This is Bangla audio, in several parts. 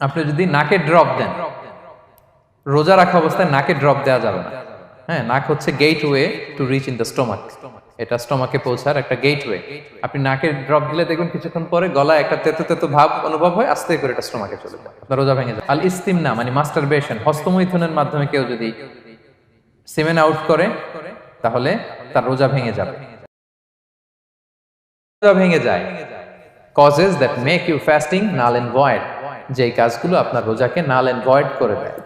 আপনি যদি নাকে ড্রপ দেন, রোজা রাখা অবস্থায় নাকে ড্রপ দেওয়া যাবে না। হ্যাঁ নাক হচ্ছে gateway to reach in the stomach এটা স্টোমাকে পৌঁছার একটা গেট ওয়ে আপনি নাকে ড্রপ দিলে দেখবেন কিছুক্ষণ পরে গলায় একটা তেতো তেতো ভাব অনুভব হয়, আস্তে করে এটা স্টোমাকে চলে যায়। আপনার রোজা ভেঙে যায়। আল ইস্তিমনা মানে মাস্টার বেশন হস্তমৈথুনের মাধ্যমে কেউ যদি সিমেন আউট করে, তাহলে তার রোজা ভেঙে যাবে। রোজা ভেঙে যায়। Causes that make you fasting null and void যে কাজগুলো আপনার রোজাকে নাল এন্ড ভয়েড করে দেয়।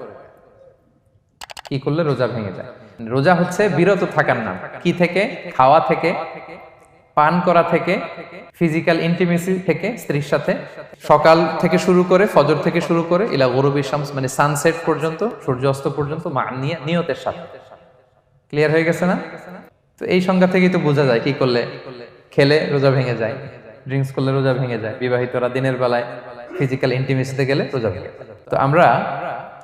কি করলে রোজা ভেঙে যায়? রোজা হচ্ছে বিরত থাকার নাম। কি থেকে? খাওয়া থেকে, পান করা থেকে ফিজিক্যাল ইন্টিমেসি থেকে, স্ত্রীর সাথে। সকাল থেকে শুরু করে, ফজর থেকে শুরু করে, ইলা গরুবি শামস মানে সানসেট পর্যন্ত, সূর্যাস্ত পর্যন্ত নিয়তের সাথে। ক্লিয়ার হয়ে গেছে না? তো এই সংজ্ঞা থেকেই তো বোঝা যায় কি করলে খেলে রোজা ভেঙে যায় ড্রিঙ্কস করলে রোজা ভেঙে যায়, বিবাহিতরা দিনের বেলায় ফিজিক্যাল ইন্টিমেসিতে গেলে রোজা ভেঙে তো আমরা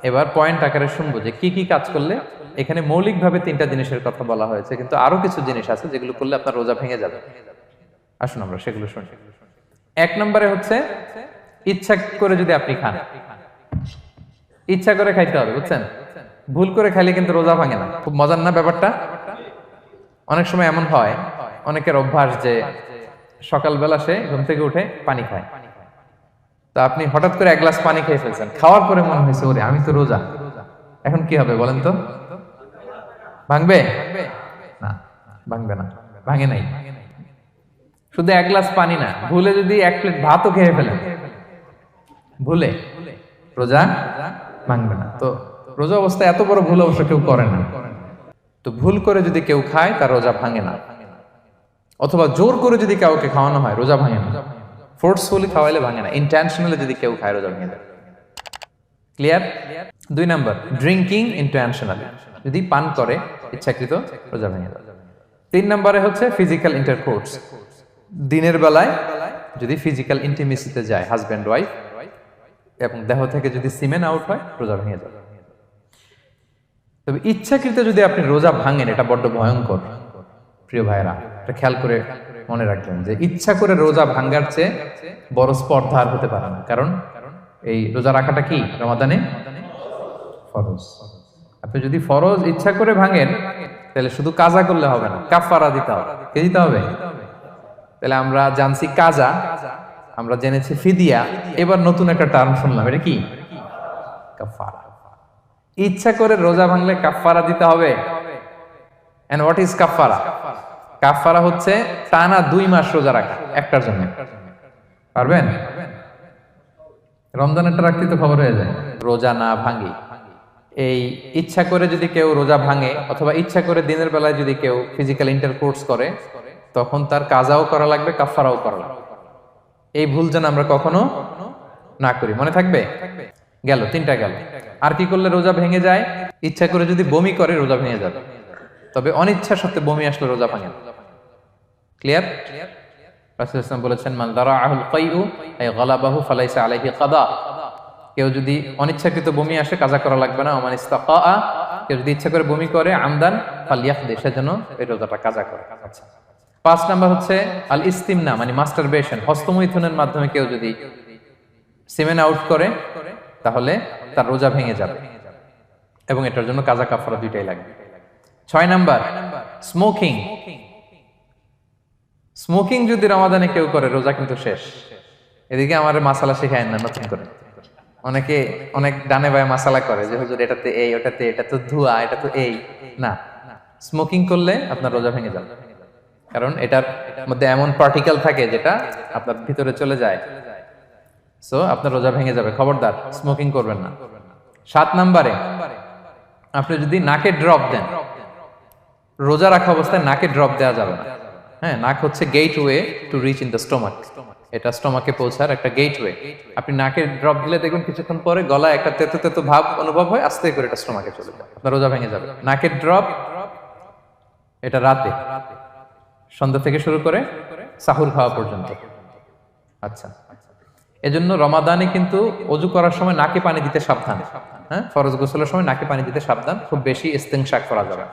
এবার পয়েন্ট আকারে শুনব যে কি কি কাজ করলে এখানে মৌলিকভাবে তিনটা জিনিসের কথা বলা হয়েছে, কিন্তু আরও কিছু জিনিস আছে যেগুলো করলে আপনার রোজা ভেঙে যাবে। আসুন আমরা সেগুলো শুনি। এক নম্বরে হচ্ছে ইচ্ছা করে যদি আপনি খান, ইচ্ছা করে খাইতে হবে, বুঝছেন? ভুল করে খাইলে কিন্তু রোজা ভাঙে না। খুব মজার না ব্যাপারটা? অনেক সময় এমন হয়, অনেকের অভ্যাস যে সকালবেলা সে ঘুম থেকে উঠে পানি খায়। তা আপনি হঠাৎ করে এক গ্লাস পানি খেয়ে ফেলছেন। খাওয়ার পরে মনে হয়েছে, ওরে, আমি তো রোজা। এখন কি হবে বলেন তো? ভাঙবে? না ভাঙবে না। ভাঙে নাই। শুধু এক গ্লাস পানি না, ভুলে যদি এক প্লেট ভাতও খেয়ে ফেলেন। ভুলে? রোজা ভাঙবে না। তো রোজা অবস্থায় এত বড় ভুল অবশ্য কেউ করে না। তো ভুল করে যদি কেউ খায়, তার রোজা ভাঙে না। অথবা জোর করে যদি কাউকে খাওয়ানো হয়, রোজা ভাঙে না। ফোর্সফুলি খাওয়াইলে ভাঙে না ইন্টেনশনালি যদি কেউ খায় রোজা ভেঙে যায় ক্লিয়ার দুই নাম্বার ড্রিঙ্কিং ইন্টেনশনালি যদি পান করে, ইচ্ছাকৃত রোজা ভেঙে যায় তিন নম্বরে হচ্ছে ফিজিক্যাল ইন্টারকোর্স দিনের বেলায় যদি ফিজিক্যাল ইন্টিমেসিতে যায় হাজব্যান্ড ওয়াইফ এবং দেহ থেকে যদি সিমেন আউট হয় রোজা ভেঙে যাবে তবে ইচ্ছাকৃত যদি আপনি রোজা ভাঙেন, এটা বড্ড ভয়ঙ্কর। প্রিয় ভাইরা এটা খেয়াল করে মনে রাখবেন যে ইচ্ছা করে রোজা ভাঙ্গার চেয়ে বড় স্পর্ধা আর হতে পারে না। কারণ এই রোজা রাখাটা কি? রমাদানে ফরজ। আপনি যদি ফরজ ইচ্ছা করে ভাঙেন, তাহলে শুধু কাজা করলে হবে না কাফারা দিতে হবে। কে দিতে হবে? তাহলে আমরা জানছি কাজা, আমরা জেনেছি ফিদিয়া, এবার নতুন একটা টার্ম শুনলাম, এটা কি? কাফারা ইচ্ছা করে রোজা ভাঙলে কাফারা দিতে হবে। এন্ড হোয়াট ইজ কাফারা কাফারা হচ্ছে টানা দুই মাস রোজা রাখা, একটার জন্য। পারবেন? রমজানেরটা রাখতে তো খবর হয়ে যায়। রোজা না ভাঙি। এই ইচ্ছা করে যদি কেউ রোজা ভাঙে অথবা ইচ্ছা করে দিনের বেলায় যদি কেউ ফিজিক্যাল ইন্টারকোর্স করে, তখন তার কাজাও করা লাগবে কাফারাও করা লাগবে। এই ভুল যেন আমরা কখনো না করি। মনে থাকবে? গেল, তিনটা গেল। আর কি করলে রোজা ভেঙে যায়? ইচ্ছা করে যদি বমি করে, রোজা ভেঙে যাবে। তবে অনিচ্ছা সত্ত্বে বমি আসলে রোজা ভাঙে ক্লিয়ার রাসূল ইসলাম বলেছেন, মান দারাআহুল কাইউ আই গালাবাহু ফালাইসা আলাইহি কাদা। কেউ যদি অনিচ্ছাকৃত বমি আসে, কাজা করা লাগবে না। ওমান ইস্তাকা কেউ যদি ইচ্ছা করে বমি করে, আমদান ফালিয়াখদে সেজন্য এই রোজাটা কাজা করে। আচ্ছা। পাঁচ নাম্বার হচ্ছে আল ইস্তিমনা মানে মাস্টারবেশন, হস্তমৈথুনের মাধ্যমে কেউ যদি সিমেন আউট করে, তাহলে তার রোজা ভেঙে যাবে এবং এটার জন্য কাজা কাফারা দুইটাই লাগবে। ছয় নাম্বার, স্মোকিং। স্মোকিং যদি রমাদানে কেউ করে, রোজা কিন্তু শেষ। এদিকে আমার মাসালা শেখায় না, নতুন করে। অনেকে অনেক ডানে বায়ে মাসালা করে যে, হুজুর, এটাতে এই, ওটাতে, এটা তো ধোয়া, এটা তো এই। না। স্মোকিং করলে আপনার রোজা ভেঙে যাবে। কারণ এটার মধ্যে এমন পার্টিকেল থাকে যেটা আপনার ভিতরে চলে যায়। সো আপনার রোজা ভেঙে যাবে। খবরদার স্মোকিং করবেন না। সাত নাম্বারে, আপনি যদি নাকে ড্রপ দেন, রোজা রাখা অবস্থায় নাকে ড্রপ দেওয়া যাবে না। হ্যাঁ নাক হচ্ছে gateway to reach in the stomach এটা স্টোমাকে পৌঁছার একটা গেট ওয়ে আপনি নাকে ড্রপ দিলে দেখবেন কিছুক্ষণ পরে গলায় একটা তেতো তেতো ভাব অনুভব হয়, আস্তে করে এটা স্টোমাকে চলে যায়। আপনার রোজা ভেঙে যাবে। নাকের ড্রপ এটা রাতে। সন্ধ্যা থেকে শুরু করে সাহুর খাওয়া পর্যন্ত। আচ্ছা। এজন্য রমাদানে কিন্তু অজু করার সময় নাকে পানি দিতে সাবধান। হ্যাঁ ফরজ গোসলের সময় নাকে পানি দিতে সাবধান। খুব বেশি ইস্তেংশাক করা যাবে।